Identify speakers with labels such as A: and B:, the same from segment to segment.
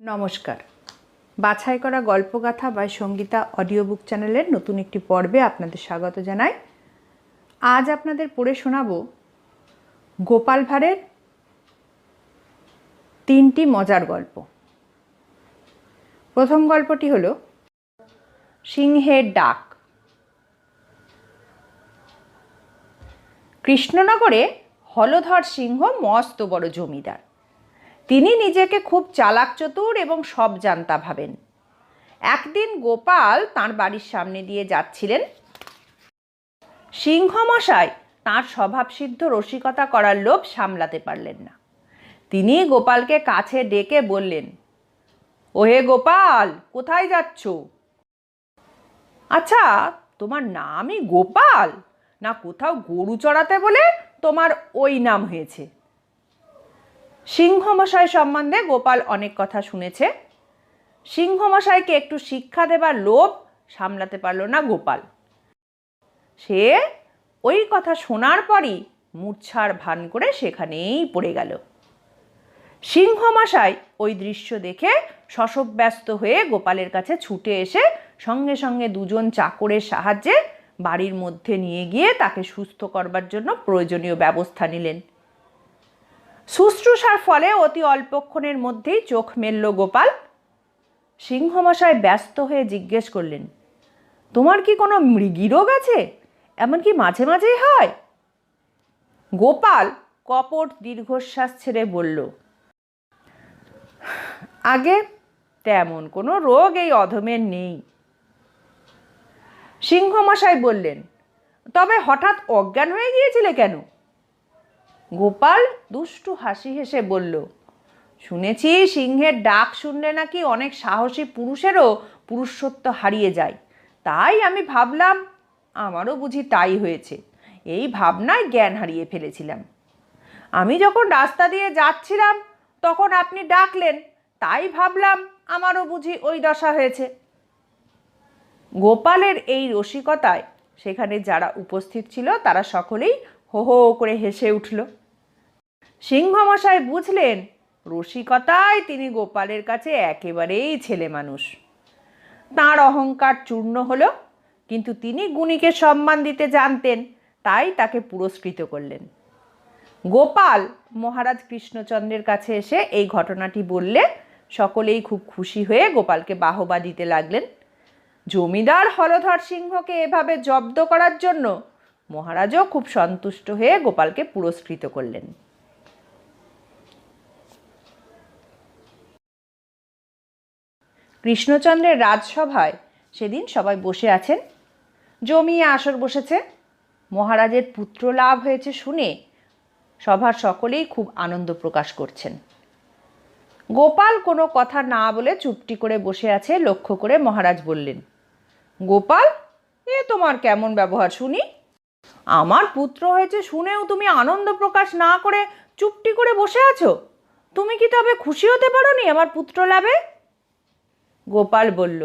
A: নমস্কার। বাছাই করা গল্পগাথা বা সঙ্গীতা অডিও বুক চ্যানেলের নতুন একটি পর্বে আপনাদের স্বাগত জানাই। আজ আপনাদের পড়ে শোনাব গোপাল ভাঁড়ের তিনটি মজার গল্প। প্রথম গল্পটি হলো, সিংহের ডাক। কৃষ্ণনগরে হলধর সিংহ মস্ত বড় জমিদার। তিনি নিজেকে খুব চালাক চতুর এবং সব জানতা ভাবেন। একদিন গোপাল তার বাড়ির সামনে দিয়ে যাচ্ছিলেন। সিংহমশাই তাঁর স্বভাবসিদ্ধ রসিকতা করার লোভ সামলাতে পারলেন না। তিনি গোপালকে কাছে ডেকে বললেন, ওহে গোপাল, কোথায় যাচ্ছ? আচ্ছা তোমার নামই গোপাল? না কোথাও গরু চড়াতে বলে তোমার ওই নাম হয়েছে? সিংহমশাই সম্বন্ধে গোপাল অনেক কথা শুনেছে। সিংহমশাইকে একটু শিক্ষা দেবার লোভ সামলাতে পারল না গোপাল। সে ওই কথা শোনার পরই মূর্ছার ভান করে সেখানেই পড়ে গেল। সিংহমশাই ওই দৃশ্য দেখে শশব্যস্ত হয়ে গোপালের কাছে ছুটে এসে সঙ্গে সঙ্গে দুজন চাকরের সাহায্যে বাড়ির মধ্যে নিয়ে গিয়ে তাকে সুস্থ করবার জন্য প্রয়োজনীয় ব্যবস্থা নিলেন। শুশ্রূষার ফলে অতি অল্পক্ষণের মধ্যেই চোখ মেলল গোপাল। সিংহমশায় ব্যস্ত হয়ে জিজ্ঞেস করলেন, তোমার কি কোনো মৃগী রোগ আছে? এমনকি মাঝে মাঝেই হয়? গোপাল কপট দীর্ঘশ্বাস ছেড়ে বলল, আগে তেমন কোনো রোগ এই অধমের নেই। সিংহমশাই বললেন, তবে হঠাৎ অজ্ঞান হয়ে গিয়েছিলে কেন? গোপাল দুষ্টু হাসি হেসে বলল, শুনেছি সিংহের ডাক শুনলে নাকি অনেক সাহসী পুরুষেরও পুরুষত্ব হারিয়ে যায়। তাই আমি ভাবলাম, আমারও বুঝি তাই হয়েছে। এই ভাবনায় জ্ঞান হারিয়ে ফেলেছিলাম। আমি যখন রাস্তা দিয়ে যাচ্ছিলাম, তখন আপনি ডাকলেন, তাই ভাবলাম, আমারও বুঝি ওই দশা হয়েছে। গোপালের এই রসিকতায় সেখানে যারা উপস্থিত ছিল, তারা সকলেই হো হো করে হেসে উঠল। সিংহমশাই বুঝলেন রসিকতায় তিনি গোপালের কাছে একেবারেই ছেলে মানুষ। তাঁর অহংকার চূর্ণ হলো, কিন্তু তিনি গুণীকে সম্মান দিতে জানতেন, তাই তাকে পুরস্কৃত করলেন। গোপাল মহারাজ কৃষ্ণচন্দ্রের কাছে এসে এই ঘটনাটি বললে সকলেই খুব খুশি হয়ে গোপালকে বাহবা দিতে লাগলেন। জমিদার হলধর সিংহকে এভাবে জব্দ করার জন্য মহারাজও খুব সন্তুষ্ট হয়ে গোপালকে পুরস্কৃত করলেন। কৃষ্ণচন্দ্রের রাজসভায় সেদিন সবাই বসে আছেন। জমিয়ে আসর বসেছে। মহারাজের পুত্র লাভ হয়েছে শুনে সভার সকলেই খুব আনন্দ প্রকাশ করছেন। গোপাল কোনো কথা না বলে চুপটি করে বসে আছে, লক্ষ্য করে মহারাজ বললেন, গোপাল, এ তোমার কেমন ব্যবহার শুনি? আমার পুত্র হয়েছে শুনেও তুমি আনন্দ প্রকাশ না করে চুপটি করে বসে আছো? তুমি কি তবে খুশি হতে পারো নি আমার পুত্র লাভে? গোপাল বলল,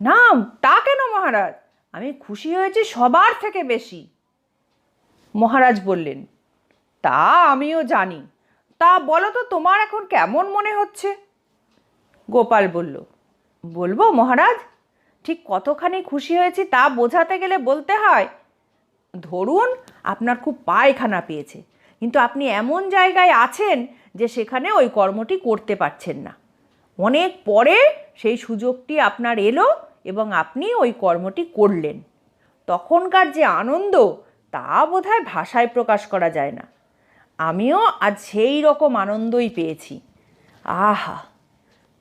A: না, তা কেন মহারাজ? আমি খুশি হয়েছি সবার থেকে বেশি। মহারাজ বললেন, তা আমিও জানি। তা বলো তো তোমার এখন কেমন মনে হচ্ছে? গোপাল বলল, বলব মহারাজ, ঠিক কতখানি খুশি হয়েছি তা বোঝাতে গেলে বলতে হয়। ধরুন আপনার খুব পায়খানা পেয়েছে, কিন্তু আপনি এমন জায়গায় আছেন যে সেখানে ওই কর্মটি করতে পারছেন না। অনেক পরে সেই সুযোগটি আপনার এলো এবং আপনি ওই কর্মটি করলেন। তখনকার যে আনন্দ, তা বোধহয় ভাষায় প্রকাশ করা যায় না। আমিও আজ সেই রকম আনন্দই পেয়েছি। আহা,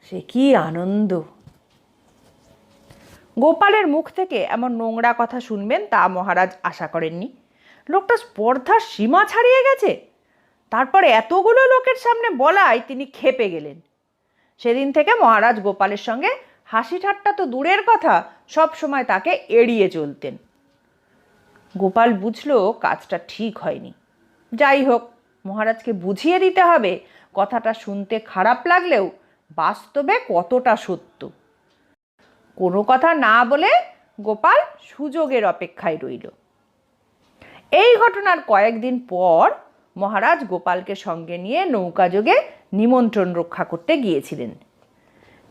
A: সে কি আনন্দ! গোপালের মুখ থেকে এমন নোংরা কথা শুনবেন তা মহারাজ আশা করেননি। লোকটা স্পর্ধার সীমা ছাড়িয়ে গেছে। তারপর এতগুলো লোকের সামনে বলায় তিনি খেপে গেলেন। সেদিন থেকে মহারাজ গোপালের সঙ্গে হাসি ঠাট্টা তো দূরের কথা, সব সময় তাকে এড়িয়ে চলতেন। গোপাল বুঝলো কাজটা ঠিক হয়নি। যাই হোক, মহারাজকে বুঝিয়ে দিতে হবে, কথাটা শুনতে খারাপ লাগলেও বাস্তবে কতটা সত্য। কোনো কথা না বলে গোপাল সুযোগের অপেক্ষায় রইল। এই ঘটনার কয়েকদিন পর মহারাজ গোপালকে সঙ্গে নিয়ে নৌকাযোগে নিমন্ত্রণ রক্ষা করতে গিয়েছিলেন।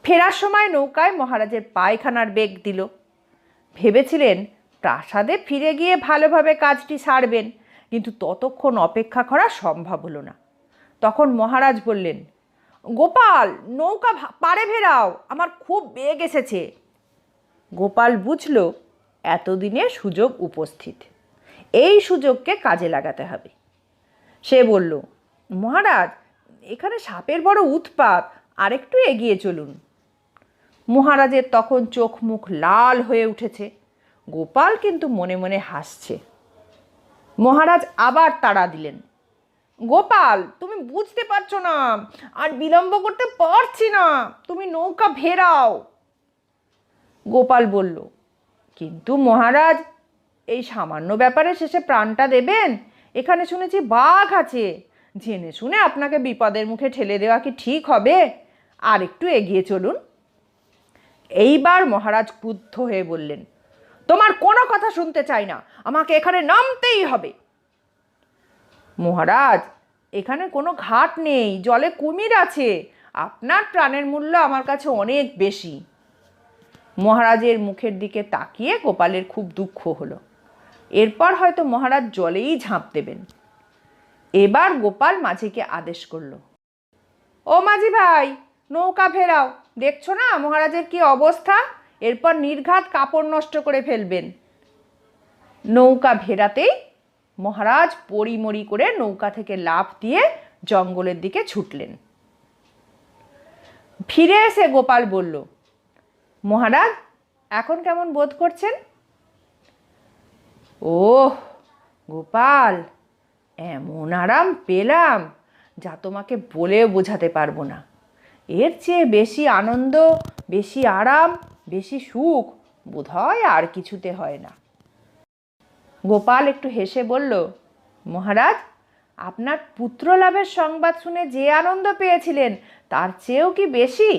A: ফেরার সময় নৌকায় মহারাজের পায়খানার বেগ দিল। ভেবেছিলেন প্রাসাদে ফিরে গিয়ে ভালোভাবে কাজটি সারবেন, কিন্তু ততক্ষণ অপেক্ষা করা সম্ভব হলো না। তখন মহারাজ বললেন, গোপাল, নৌকা পাড়ে ফেরাও, আমার খুব বেগ এসেছে। গোপাল বুঝল, এতদিনে সুযোগ উপস্থিত। এই সুযোগকে কাজে লাগাতে হবে। সে বলল, মহারাজ, এখানে সাপের বড় উৎপাত, আরেকটু এগিয়ে চলুন। মহারাজের তখন চোখ মুখ লাল হয়ে উঠেছে। গোপাল কিন্তু মনে মনে হাসছে। মহারাজ আবার তাড়া দিলেন, গোপাল, তুমি বুঝতে পারছ না, আর বিলম্ব করতে পারছি না। তুমি নৌকা ভেরাও। গোপাল বলল, কিন্তু মহারাজ, এই সামান্য ব্যাপারে শেষে প্রাণটা দেবেন? এখানে শুনেছি বাঘ আছে। জেনে শুনে আপনাকে বিপদের মুখে ঠেলে দেওয়া কি ঠিক হবে? আর একটু এগিয়ে চলুন। এইবার মহারাজ ক্রুদ্ধ হয়ে বললেন, তোমার কোনো কথা শুনতে চাই না, আমাকে এখানে নামতেই হবে। মহারাজ, এখানে কোনো ঘাট নেই, জলে কুমির আছে। আপনার প্রাণের মূল্য আমার কাছে অনেক বেশি। মহারাজের মুখের দিকে তাকিয়ে গোপালের খুব দুঃখ হলো। এরপর হয়তো মহারাজ জলেই ঝাঁপ দেবেন। এবার গোপাল মাঝিকে আদেশ করল। ও মাঝি ভাই, নৌকা ফেরাও। দেখছ না মহারাজের কি অবস্থা? এরপর নির্ঘাত কাপড় নষ্ট করে ফেলবেন। নৌকা ভেরাতেই মহারাজ পরিমরি করে নৌকা থেকে লাফ দিয়ে জঙ্গলের দিকে ছুটলেন। ফিরে এসে গোপাল বলল মহারাজ, এখন কেমন বোধ করছেন? ওহ, গোপাল, এমন আরাম পেলাম যা তোমাকে বলে বোঝাতে পারব না। এর চেয়ে বেশি আনন্দ, বেশি আরাম, বেশি সুখ বোধহয় আর কিছুতে হয় না। গোপাল একটু হেসে বলল, মহারাজ, আপনার পুত্র লাভের সংবাদ শুনে যে আনন্দ পেয়েছিলেন তার চেয়েও কি বেশি?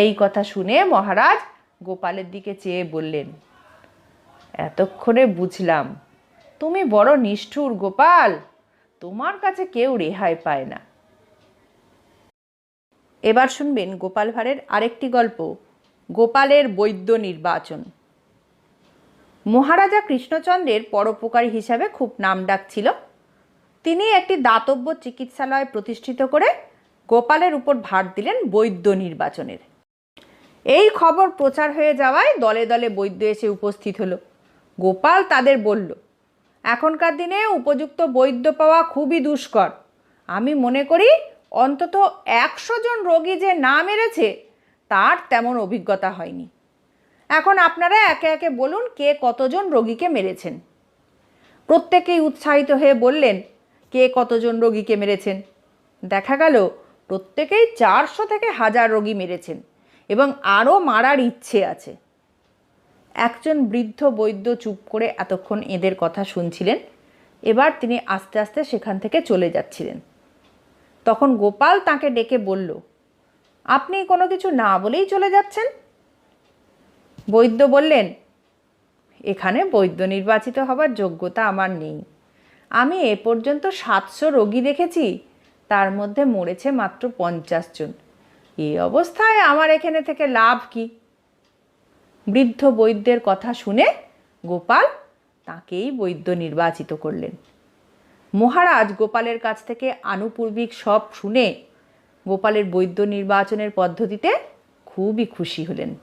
A: এই কথা শুনে মহারাজ গোপালের দিকে চেয়ে বললেন, এতক্ষণে বুঝলাম, তুমি বড় নিষ্ঠুর গোপাল, তোমার কাছে কেউ রেহাই পায় না। এবার শুনবেন গোপাল ভাঁড়ের আরেকটি গল্প, গোপালের বৈদ্য নির্বাচন। মহারাজা কৃষ্ণচন্দ্রের পরোপকারী হিসাবে খুব নামডাক ছিল তিনি একটি দাতব্য চিকিৎসালয় প্রতিষ্ঠিত করে গোপালের উপর ভার দিলেন বৈদ্য নির্বাচনের। এই খবর প্রচার হয়ে যাওয়ায় দলে দলে বৈদ্য এসে উপস্থিত হলো। গোপাল তাদের বলল, এখনকার দিনে উপযুক্ত বৈদ্য পাওয়া খুবই দুষ্কর। আমি মনে করি অন্তত একশো জন রোগী যে না মেরেছে, তার তেমন অভিজ্ঞতা হয়নি। এখন আপনারা একে একে বলুন কে কতজন রোগীকে মেরেছেন? প্রত্যেকেই উৎসাহিত হয়ে বললেন, কে কতজন রোগীকে মেরেছেন? দেখা গেল, প্রত্যেকেই চারশো থেকে হাজার রোগী মেরেছেন। এবং আরও মারার ইচ্ছে আছে। একজন বৃদ্ধ বৈদ্য চুপ করে এতক্ষণ এদের কথা শুনছিলেন। এবার তিনি আস্তে আস্তে সেখান থেকে চলে যাচ্ছিলেন। তখন গোপাল তাকে ডেকে বলল, আপনি কোনো কিছু না বলেই চলে যাচ্ছেন? বৈদ্য বললেন, এখানে বৈদ্য নির্বাচিত হবার যোগ্যতা আমার নেই। আমি এ পর্যন্ত সাতশো রোগী দেখেছি। তার মধ্যে মরেছে মাত্র পঞ্চাশ জন। এই অবস্থায় আমার এখানে থেকে লাভ কি? বৃদ্ধ বৈদ্যের কথা শুনে গোপাল তাকেই বৈদ্য নির্বাচিত করলেন। মহারাজ গোপালের কাছ থেকে আনুপূর্বিক সব শুনে গোপালের বৈদ্য নির্বাচনের পদ্ধতিতে খুবই খুশি হলেন।